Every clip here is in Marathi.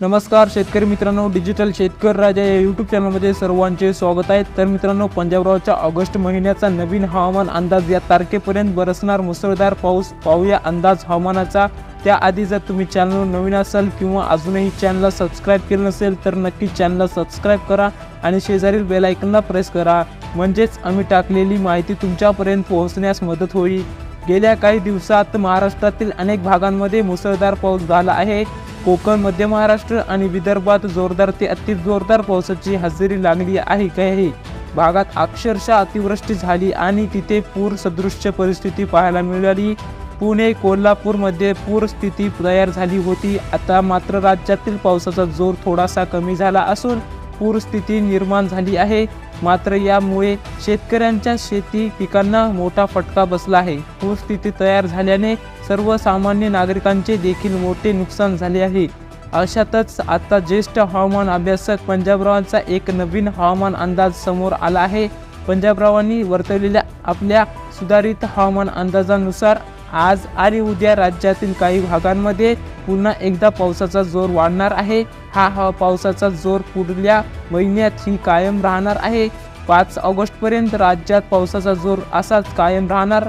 नमस्कार शेतकरी मित्रांनो. डिजिटल शेतकरी राजा या यूट्यूब चॅनलमध्ये सर्वांचे स्वागत आहे. तर मित्रांनो पंजाबरावच्या ऑगस्ट महिन्याचा नवीन हवामान अंदाज या तारखेपर्यंत बरसणार मुसळधार पाऊस. पाहूया अंदाज हवामानाचा. त्याआधी जर तुम्ही चॅनलवर नवीन असाल किंवा अजूनही चॅनलला सबस्क्राईब केलं नसेल तर नक्की चॅनलला सबस्क्राईब करा आणि शेजारील बेलायकनला प्रेस करा. म्हणजेच आम्ही टाकलेली माहिती तुमच्यापर्यंत पोहोचण्यास मदत होईल. गेल्या काही दिवसात महाराष्ट्रातील अनेक भागांमध्ये मुसळधार पाऊस झाला आहे. कोकण मध्य महाराष्ट्र आणि विदर्भात जोरदार ते अति जोरदार पावसाची हजेरी लागली आहे. काही भागात अक्षरशः अतिवृष्टी झाली आणि तिथे पूर सदृश्य परिस्थिती पाहायला मिळाली. पुणे कोल्हापूरमध्ये पूरस्थिती तयार झाली होती. आता मात्र राज्यातील पावसाचा जोर थोडासा कमी झाला असून पूरस्थिती निर्माण झाली आहे. मात्र यामुळे शेतकऱ्यांच्या शेती पिकांना मोठा फटका बसला आहे. पूरस्थिती तयार झाल्याने सर्वसामान्य नागरिकांचे देखील मोठे नुकसान झाले आहे. अशातच आता ज्येष्ठ हवामान अभ्यासक पंजाबरावांचा एक नवीन हवामान अंदाज समोर आला आहे. पंजाबरावांनी वर्तवलेल्या आपल्या सुधारित हवामान अंदाजानुसार आज आणि उद्या राज्यातील काही भागांमध्ये पुन्हा एकदा पावसाचा जोर वाढणार आहे. हा हा पावसाचा जोर पुढल्या महिन्यात ही कायम राहणार आहे. पाच ऑगस्टपर्यंत राज्यात पावसाचा जोर असाच कायम राहणार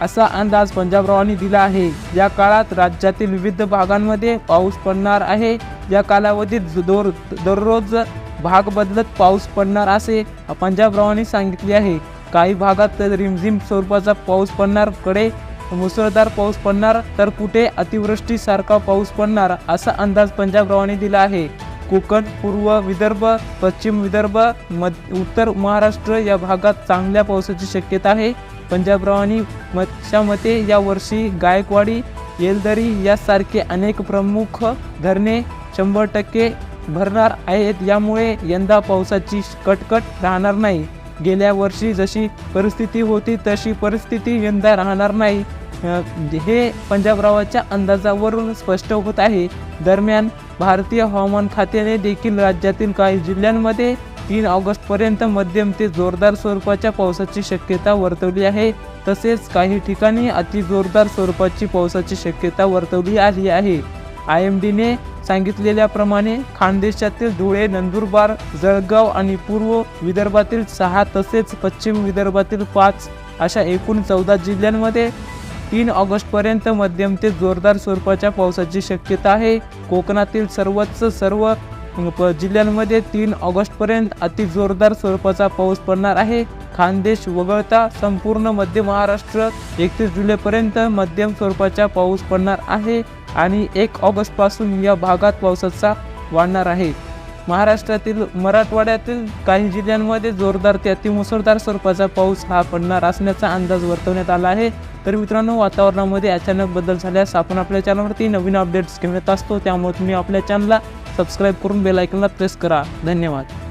असा अंदाज पंजाबरावांनी दिला आहे. या काळात राज्यातील विविध भागांमध्ये पाऊस पडणार आहे. या कालावधीत दर दररोज भाग बदलत पाऊस पडणार असे पंजाबरावांनी सांगितले आहे. काही भागात रिमझिम स्वरूपाचा पाऊस पडणार कडे मुसळधार पाऊस पडणार तर कुठे अतिवृष्टीसारखा पाऊस पडणार असा अंदाज पंजाब रावाने दिला आहे. कोकण पूर्व विदर्भ पश्चिम विदर्भ मध उत्तर महाराष्ट्र या भागात चांगल्या पावसाची शक्यता आहे. पंजाबरावांनी मच्या मते यावर्षी गायकवाडी येलदरी यासारखे अनेक प्रमुख धरणे शंभर टक्के भरणार आहेत. यामुळे यंदा पावसाची कटकट राहणार नाही. गेल्या वर्षी जशी परिस्थिती होती तशी परिस्थिती यंदा राहणार नाही. हे पंजाबरावाच्या अंदाजावरून स्पष्ट होत आहे. दरम्यान भारतीय हवामान खात्याने देखील राज्यातील काही जिल्ह्यांमध्ये तीन ऑगस्टपर्यंत मध्यम ते जोरदार स्वरूपाच्या पावसाची शक्यता वर्तवली आहे. तसेच काही ठिकाणी अति जोरदार स्वरूपाची पावसाची शक्यता वर्तवली आली आहे. आय एम डीने सांगितलेल्याप्रमाणे खानदेशातील धुळे नंदुरबार जळगाव आणि पूर्व विदर्भातील सहा तसेच पश्चिम विदर्भातील पाच अशा एकूण चौदा जिल्ह्यांमध्ये तीन ऑगस्टपर्यंत मध्यम ते जोरदार स्वरूपाच्या पावसाची शक्यता आहे. कोकणातील सर्वच सर्व प- जिल्ह्यांमध्ये तीन ऑगस्टपर्यंत अति जोरदार स्वरूपाचा पाऊस पडणार आहे. खानदेश वगळता संपूर्ण मध्य महाराष्ट्र एकतीस जुलैपर्यंत मध्यम स्वरूपाचा पाऊस पडणार आहे आणि एक ऑगस्टपासून या भागात पावसाचा वाढणार आहे. महाराष्ट्रातील मराठवाड्यातील काही जिल्ह्यांमध्ये जोरदार ते अतिमुसळधार स्वरूपाचा पाऊस हा पडणार असण्याचा अंदाज वर्तवण्यात आला आहे. तर मित्रांनो वातावरणामध्ये अचानक बदल झाल्यास आपण आपल्या चॅनलवरती नवीन अपडेट्स घेऊन येत असतो. त्यामुळे तुम्ही आपल्या चॅनलला सबस्क्राईब करून बेलायकनला प्रेस करा. धन्यवाद.